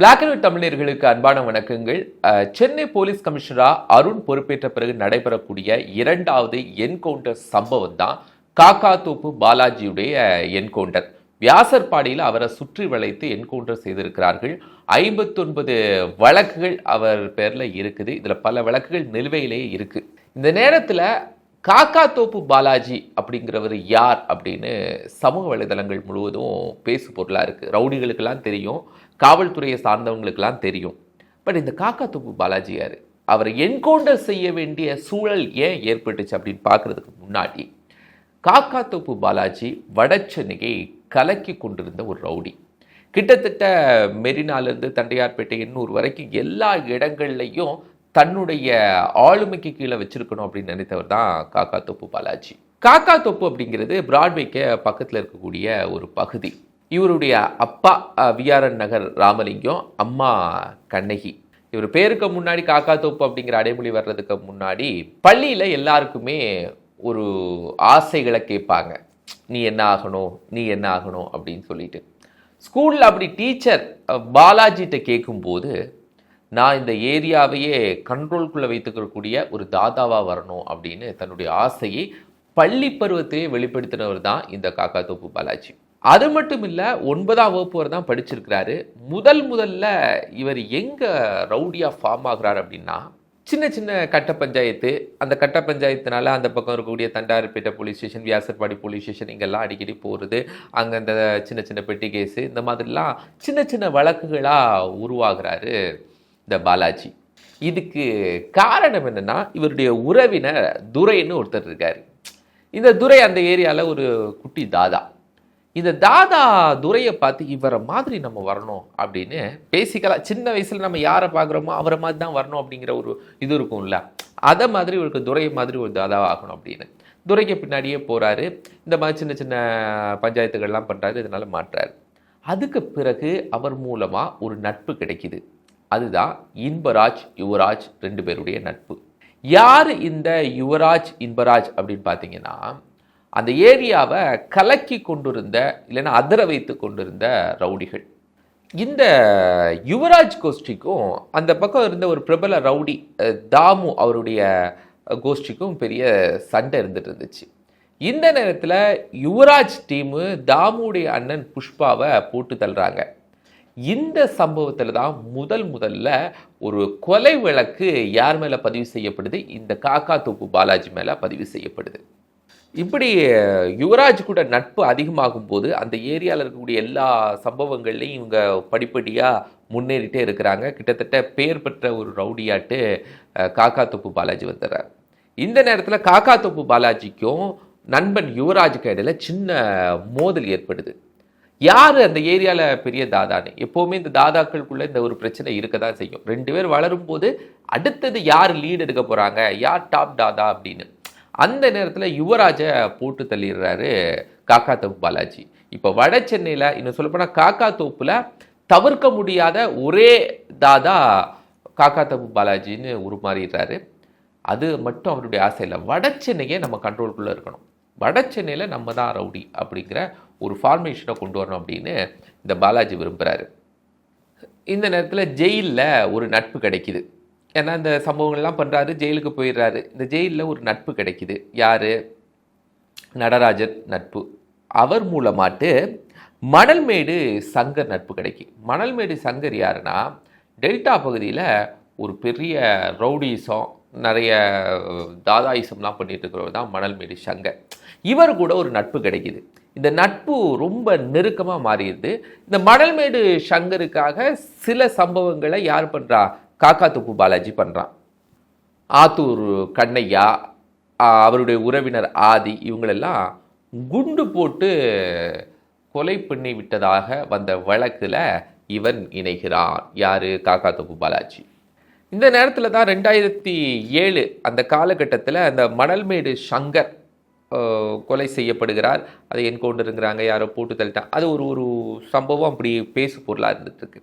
Black and white தமிழர்களுக்கு அன்பான வணக்கங்கள். சென்னை போலீஸ் கமிஷனரா அருண் பொறுப்பேற்ற பிறகு நடைபெறக்கூடிய இரண்டாவது என்கவுண்டர் சம்பவம் தான் காக்காத்தோப்பு பாலாஜியுடைய என்கவுண்டர். வியாசர்பாடியில் அவரை சுற்றி வளைத்து என்கவுண்டர் செய்திருக்கிறார்கள். ஐம்பத்தொன்பது வழக்குகள் அவர் பேரில் இருக்குது. இதில் பல வழக்குகள் நிலுவையிலேயே இருக்குது இந்த நேரத்தில் காக்கா தோப்பு பாலாஜி அப்படிங்கிறவர் யார் அப்படின்னு சமூக வலைதளங்கள் முழுவதும் பேசு பொருளாக இருக்குது ரவுடிகளுக்கெல்லாம் தெரியும் காவல்துறையை சார்ந்தவங்களுக்கெல்லாம் தெரியும். பட் இந்த காக்கா தோப்பு பாலாஜி யார்? அவரை என்கவுண்டர் செய்ய வேண்டிய சூழல் ஏன் ஏற்பட்டுச்சு அப்படின்னு பார்க்குறதுக்கு முன்னாடி காக்கா தோப்பு பாலாஜி வடசென்னையை கலக்கி கொண்டிருந்த ஒரு ரவுடி. கிட்டத்தட்ட மெரினாலேருந்து தண்டையார்பேட்டை எண்ணூர் வரைக்கும் எல்லா இடங்கள்லையும் தன்னுடைய ஆளுமைக்கு கீழே வச்சிருக்கணும் அப்படின்னு நினைத்தவர் தான் காக்கா தொப்பு பாலாஜி. காக்கா தொப்பு அப்படிங்கிறது பிராட்வேக்கு பக்கத்தில் இருக்கக்கூடிய ஒரு பகுதி. இவருடைய அப்பா விஆர்என் நகர் ராமலிங்கம் அம்மா கண்ணகி. இவர் பேருக்கு முன்னாடி காக்கா தொப்பு அப்படிங்கிற அடைமொழி வர்றதுக்கு முன்னாடி பள்ளியில் எல்லாருக்குமே ஒரு ஆசைகளை கேட்பாங்க. நீ என்ன ஆகணும் நீ என்ன ஆகணும் அப்படின்னு சொல்லிட்டு. ஸ்கூலில் அப்படி டீச்சர் பாலாஜிகிட்ட கேட்கும்போது நான் இந்த ஏரியாவையே கண்ட்ரோல்குள்ளே வைத்துக்கக்கூடிய ஒரு தாதாவாக வரணும் அப்படின்னு தன்னுடைய ஆசையை பள்ளி பருவத்திலே வெளிப்படுத்தினவர் தான் இந்த காக்கா தோப்பு பாலாஜி. அது மட்டும் இல்லை ஒன்பதாம் வகுப்பு வரை தான் படிச்சிருக்கிறாரு. முதல் முதல்ல இவர் எங்கே ரவுடியாக ஃபார்ம் ஆகுறாரு அப்படின்னா சின்ன சின்ன கட்ட பஞ்சாயத்து அந்த கட்ட பஞ்சாயத்துனால அந்த பக்கம் இருக்கக்கூடிய Tondiarpet police station Vyasarpadi police station இங்கெல்லாம் அடிக்கடி போகிறது அங்கே அந்த சின்ன சின்ன பெட்டி கேஸு இந்த மாதிரிலாம் சின்ன சின்ன வழக்குகளாக உருவாகிறாரு. இந்த பாலாஜி. இதுக்கு காரணம் என்னென்னா இவருடைய உறவினர் துரைன்னு ஒருத்தர் இருக்கார். இந்த துரை அந்த ஏரியாவில் ஒரு குட்டி தாதா. இந்த தாதா துரையை பார்த்து இவரை மாதிரி நம்ம வரணும் அப்படின்னு பேசிக்கலாம். சின்ன வயசில் நம்ம யாரை பார்க்குறோமோ அவரை மாதிரி தான் வரணும் அப்படிங்கிற ஒரு இது இருக்கும்ல. அதை மாதிரி இவருக்கு துரை மாதிரி ஒரு தாதா ஆகணும் அப்படின்னு. துரைக்கு பின்னாடியே போகிறாரு இந்த மாதிரி சின்ன சின்ன பஞ்சாயத்துகள்லாம் பண்ணுறாரு இதனால மாட்டுறாரு அதுக்கு பிறகு அவர் மூலமாக ஒரு நட்பு கிடைக்கிது. அதுதான் இன்பராஜ் யுவராஜ் ரெண்டு பேருடைய நட்பு. யார் இந்த யுவராஜ் இன்பராஜ் அப்படின்னு பார்த்தீங்கன்னா அந்த ஏரியாவை கலக்கி கொண்டிருந்த இல்லைன்னா அதிர வைத்து கொண்டிருந்த ரவுடிகள். இந்த யுவராஜ் கோஷ்டிக்கும் அந்த பக்கம் இருந்த ஒரு பிரபல ரவுடி தாமு அவருடைய கோஷ்டிக்கும் பெரிய சண்டை இருந்துட்டு இருந்துச்சு. இந்த நேரத்தில் யுவராஜ் டீமு தாமுடைய அண்ணன் புஷ்பாவை போட்டு தள்ளுறாங்க. இந்த சம்பவத்தில் தான் முதல் முதல்ல ஒரு கொலை வழக்கு யார் மேலே பதிவு செய்யப்படுது? இந்த காக்கா தூக்கு பாலாஜி மேலே பதிவு செய்யப்படுது. இப்படி யுவராஜ் கூட நட்பு அதிகமாகும் போது அந்த ஏரியாவில் இருக்கக்கூடிய எல்லா சம்பவங்கள்லையும் இவங்க படிப்படியாக முன்னேறிட்டே இருக்கிறாங்க. கிட்டத்தட்ட பேர் பெற்ற ஒரு ரவுடியாட்டு காக்கா தொப்பு பாலாஜி வந்துடுறார். இந்த நேரத்தில் காக்கா தொப்பு பாலாஜிக்கும் நண்பன் யுவராஜுக்கு இடையில் சின்ன மோதல் ஏற்படுது. யார் அந்த ஏரியாவில் பெரிய தாதான்னு? எப்போவுமே இந்த தாதாக்களுக்குள்ளே இந்த ஒரு பிரச்சனை இருக்க தான் செய்யும். ரெண்டு பேர் வளரும் போது அடுத்தது யார் லீடு எடுக்க போகிறாங்க யார் டாப் தாதா அப்படின்னு? அந்த நேரத்தில் யுவராஜை போட்டு தள்ளிடுறாரு காக்கா தோப்பு பாலாஜி. இப்போ வட சென்னையில் இன்னும் சொல்லப்போனால் காக்கா தோப்பில் தவிர்க்க முடியாத ஒரே தாதா காக்கா தோப்பு பாலாஜின்னு உருமாறிடுறாரு. அது மட்டும் அவருடைய ஆசை இல்லை. வட சென்னையே நம்ம கண்ட்ரோல்குள்ளே இருக்கணும். வட சென்னையில் நம்ம தான் ரவுடி அப்படிங்கிற ஒரு ஃபார்மேஷனை கொண்டு வரணும் அப்படின்னு இந்த பாலாஜி விரும்புகிறாரு இந்த நேரத்தில் ஜெயிலில் ஒரு நட்பு கிடைக்கிது. ஏன்னா இந்த சம்பவங்கள்லாம் பண்ணுறாரு ஜெயிலுக்கு போயிடுறாரு. இந்த ஜெயிலில் ஒரு நட்பு கிடைக்கிது. யார்? நடராஜன் நட்பு. அவர் மூலமாட்டு மணல்மேடு சங்கர் நட்பு கிடைக்கி. மணல்மேடு சங்கர் யாருன்னா டெல்டா பகுதியில் ஒரு பெரிய ரவுடிசம் நிறைய தாதாயிசம்லாம் பண்ணிட்டு இருக்கிறவர் தான் மணல்மேடு சங்கர். இவர் கூட ஒரு நட்பு கிடைக்கிது. இந்த நட்பு ரொம்ப நெருக்கமாக மாறிடுது. இந்த மணல்மேடு சங்கருக்காக சில சம்பவங்களை யார் பண்ணுறா காக்கா துப்பு பாலாஜி பண்ணுறான் ஆத்தூர் கண்ணையா அவருடைய உறவினர் ஆதி இவங்களெல்லாம் குண்டு போட்டு கொலை பண்ணி விட்டதாக வந்த வழக்கில் இவன் இணைகிறான். யார்? காக்கா தொப்பு பாலாஜி. இந்த நேரத்தில் தான் ரெண்டாயிரத்தி ஏழு அந்த காலகட்டத்தில் அந்த மணல்மேடு சங்கர் கொலை செய்யப்படுகிறார். அதை என்கவுண்டருங்கிறாங்க. யாரோ போட்டு தள்ளிட்டான் அது ஒரு ஒரு சம்பவம் அப்படி பேசு பொருளாக இருந்துட்டு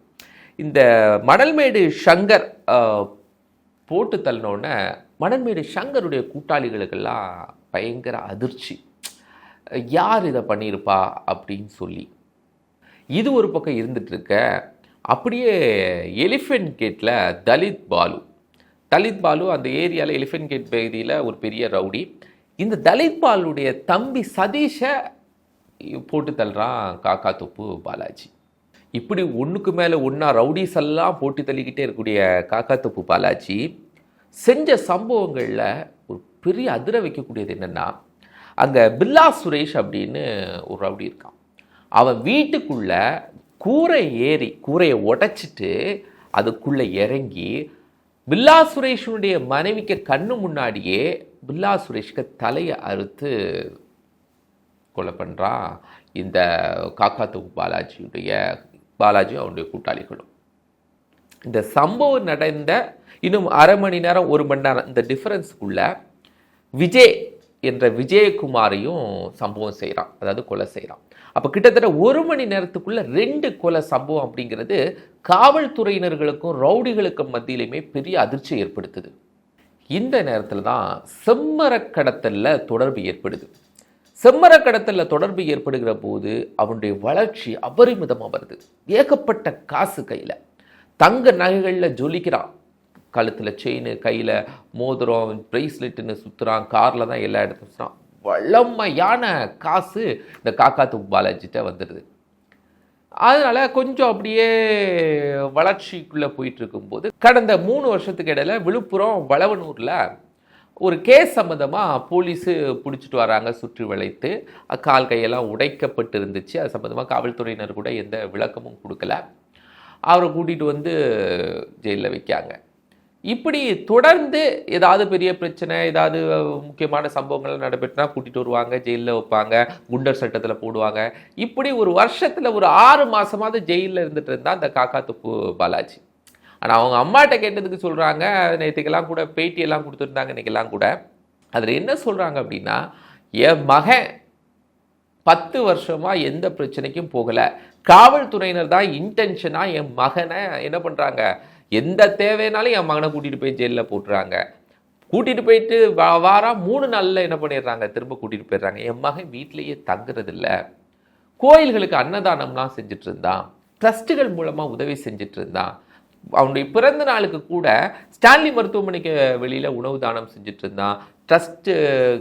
இந்த மணல்மேடு சங்கர் போட்டு தள்ளினோடனே மணல்மேடு சங்கருடைய கூட்டாளிகளுக்கெல்லாம் பயங்கர அதிர்ச்சி. யார் இதை பண்ணியிருப்பா? அப்படின்னு சொல்லி. இது ஒரு பக்கம் இருந்துகிட்ருக்க அப்படியே எலிஃபென்ட் கேட்டில் தலித் பாலு. தலித் பாலு அந்த ஏரியாவில் எலிஃபென்ட் கேட் பகுதியில் ஒரு பெரிய ரவுடி. இந்த தலித் பாலுடைய தம்பி சதீஷை போட்டு தள்ளுறான் காக்கா தொப்பு பாலாஜி. இப்படி ஒன்றுக்கு மேலே ஒன்றா ரவுடிஸ் எல்லாம் போட்டு தள்ளிக்கிட்டே இருக்கக்கூடிய காக்கா தொப்பு பாலாஜி செஞ்ச சம்பவங்களில் ஒரு பெரிய அதிர வைக்கக்கூடியது என்னென்னா அங்கே பில்லா சுரேஷ் அப்படின்னு ஒரு ரவுடி இருக்கான். அவன் வீட்டுக்குள்ள கூரை ஏறி கூரையை உடைச்சிட்டு அதுக்குள்ளே இறங்கி பில்லா சுரேஷனுடைய மனைவிக்கு கண்ணு முன்னாடியே பில்லா சுரேஷ்க்கு தலையை அறுத்து கொலை பண்ணுறான் இந்த காக்காத்தூக்கு பாலாஜியுடைய பாலாஜி அவனுடைய கூட்டாளிகளும். இந்த சம்பவம் நடந்த இன்னும் அரை மணி நேரம் ஒரு மணி நேரம் இந்த டிஃபரன்ஸுக்குள்ள விஜய் என்ற விஜயகுமாரையும் சம்பவம் செய்கிறான் அதாவது கொலை செய்கிறான் அப்போ கிட்டத்தட்ட ஒரு மணி நேரத்துக்குள்ளே ரெண்டு கொலை சம்பவம் அப்படிங்கிறது காவல்துறையினர்களுக்கும் ரவுடிகளுக்கும் மத்தியிலையுமே பெரிய அதிர்ச்சி ஏற்படுத்துது. இந்த நேரத்தில் தான் செம்மரக்கடத்தலில் தொடர்பு ஏற்படுது. செம்மரக்கடத்தலில் தொடர்பு ஏற்படுகிற போது அவனுடைய வளர்ச்சி அபரிமிதமாக வருது. ஏகப்பட்ட காசு கையில். தங்க நகைகளில் ஜொலிக்கிறான். கழுத்தில் செயின் கையில் மோதிரம் ப்ரைஸ்லெட்டுன்னு சுற்றுறான் காரில் தான் எல்லா இடத்துல சுற்றுறான் வளமையான காசு இந்த காக்காத்து பாலாஜிட்ட வந்துடுது அதனால் கொஞ்சம் அப்படியே வளர்ச்சிக்குள்ளே போயிட்டுருக்கும்போது கடந்த மூணு வருஷத்துக்கு இடையில் விழுப்புரம் வளவனூரில் ஒரு கேஸ் சம்மந்தமாக போலீஸு பிடிச்சிட்டு வராங்க சுற்றி வளைத்து. கால் கையெல்லாம் உடைக்கப்பட்டு இருந்துச்சு. அது சம்மந்தமாக காவல்துறையினர் கூட எந்த விளக்கமும் கொடுக்கல. அவரை கூட்டிகிட்டு வந்து ஜெயிலில் வைக்காங்க இப்படி தொடர்ந்து ஏதாவது பெரிய பிரச்சனை ஏதாவது முக்கியமான சம்பவங்கள் நடைபெற்றுனா கூட்டிகிட்டு வருவாங்க ஜெயிலில் வைப்பாங்க குண்டர் சட்டத்தில் போடுவாங்க. இப்படி ஒரு வருஷத்தில் ஒரு ஆறு மாதமாவது ஜெயிலில் இருந்துட்டு இருந்தால் அந்த காக்கா துப்பு பாலாஜி. ஆனால் அவங்க அம்மாட்ட கேட்டதுக்கு சொல்கிறாங்க நேற்றுக்கெல்லாம் கூட பேட்டியெல்லாம் கொடுத்துருந்தாங்க இன்றைக்கெல்லாம் கூட. அதில் என்ன சொல்கிறாங்க அப்படின்னா என் மகன் பத்து வருஷமாக எந்த பிரச்சனைக்கும் போகலை. காவல்துறையினர் தான் இன்டென்ஷனாக என் மகனை என்ன பண்ணுறாங்க எந்த தேவைனாலும் என் மகனை கூட்டிகிட்டு போய் ஜெயிலில் போட்டுறாங்க. கூட்டிகிட்டு போயிட்டு வா வாரம் மூணு நாளில் என்ன பண்ணிடுறாங்க? திரும்ப கூட்டிகிட்டு போயிடுறாங்க. என் மகன் வீட்டிலேயே தங்குறதில்ல. கோயில்களுக்கு அன்னதானம்லாம் செஞ்சிட்ருந்தான் ட்ரஸ்ட்டுகள் மூலமாக உதவி செஞ்சிட்ருந்தான் அவனுடைய பிறந்த நாளுக்கு கூட ஸ்டான்லி மருத்துவமனைக்கு வெளியில் உணவு தானம் செஞ்சுட்டு இருந்தான். ட்ரஸ்ட்டு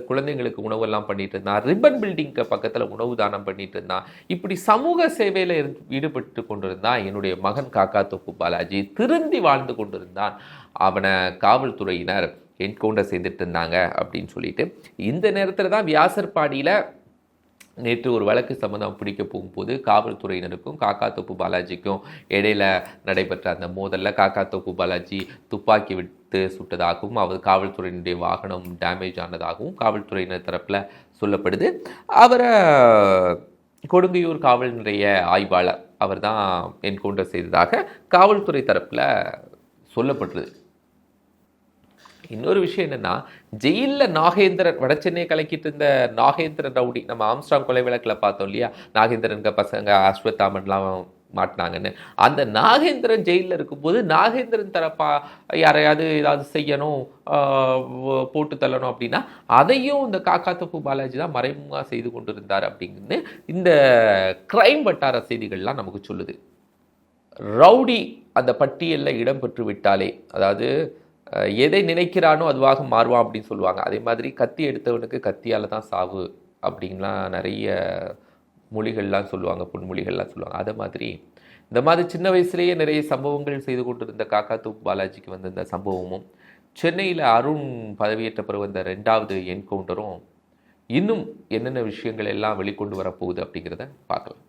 குழந்தைங்களுக்கு உணவெல்லாம் பண்ணிட்டு இருந்தான். ரிப்பன் பில்டிங்க்கு பக்கத்தில் உணவு தானம் பண்ணிட்டு இருந்தான். இப்படி சமூக சேவையில் ஈடுபட்டு கொண்டிருந்தான் என்னுடைய மகன் காக்கா தொப்பு பாலாஜி. திருந்தி வாழ்ந்து கொண்டிருந்தான் அவனை காவல்துறையினர். என்கவுண்டர் செய்துட்டு இருந்தாங்க அப்படின்னு சொல்லிட்டு. இந்த நேரத்தில் தான் வியாசர்பாடியில் நேற்று ஒரு வழக்கு சம்மந்தம் பிடிக்க போகும்போது காவல்துறையினருக்கும் காக்கா தோப்பு பாலாஜிக்கும் இடையில நடைபெற்ற அந்த மோதலில் காக்கா தோப்பு பாலாஜி துப்பாக்கி விட்டு சுட்டதாகவும் அவர் காவல்துறையினுடைய வாகனம் டேமேஜ் ஆனதாகவும் காவல்துறையினர் தரப்பில் சொல்லப்படுது. அவரை கொடுங்கையூர் காவல் நிலைய ஆய்வாளர் அவர் தான் என்கவுண்டர் செய்ததாக காவல்துறை தரப்பில் சொல்லப்பட்டுருது இன்னொரு விஷயம் என்னன்னா ஜெயிலில் நாகேந்திரன் வடச்சென்னை கலக்கிட்டு இருந்த நாகேந்திரன் ரவுடி நம்ம ஆம்ஸ்டாங் கொலை விளக்கில் பார்த்தோம் இல்லையா? நாகேந்திரனுக்கு பசங்க அஸ்வத்தாமன்லாம் மாட்டினாங்கன்னு. அந்த நாகேந்திரன் ஜெயிலில் இருக்கும்போது நாகேந்திரன் தரப்பா யாரையாவது ஏதாவது செய்யணும் போட்டு தள்ளணும் அப்படின்னா அதையும் இந்த காக்காத்தப்பு பாலாஜி தான் மறைமுகமாக செய்து கொண்டு அப்படின்னு இந்த கிரைம் வட்டார செய்திகள்லாம் நமக்கு சொல்லுது. ரவுடி அந்த பட்டியலில் இடம்பெற்று விட்டாலே அதாவது எதை நினைக்கிறானோ அதுவாக மாறுவான் அப்படின்னு சொல்லுவாங்க. அதே மாதிரி கத்தி எடுத்தவனுக்கு கத்தியால் தான் சாவு அப்படின்லாம் நிறைய மொழிகள்லாம் சொல்லுவாங்க பொன்மொழிகள்லாம் சொல்லுவாங்க. அதை மாதிரி இந்த மாதிரி சின்ன வயசுலேயே நிறைய சம்பவங்கள் செய்து கொண்டிருந்த காக்கா தூப் பாலாஜிக்கு வந்த இந்த சம்பவமும் சென்னையில் அருண் பதவியேற்ற பிறகு வந்த ரெண்டாவது என்கவுண்டரும் இன்னும் என்னென்ன விஷயங்கள் எல்லாம் வெளிக்கொண்டு வரப்போகுது அப்படிங்கிறத பார்க்கலாம்.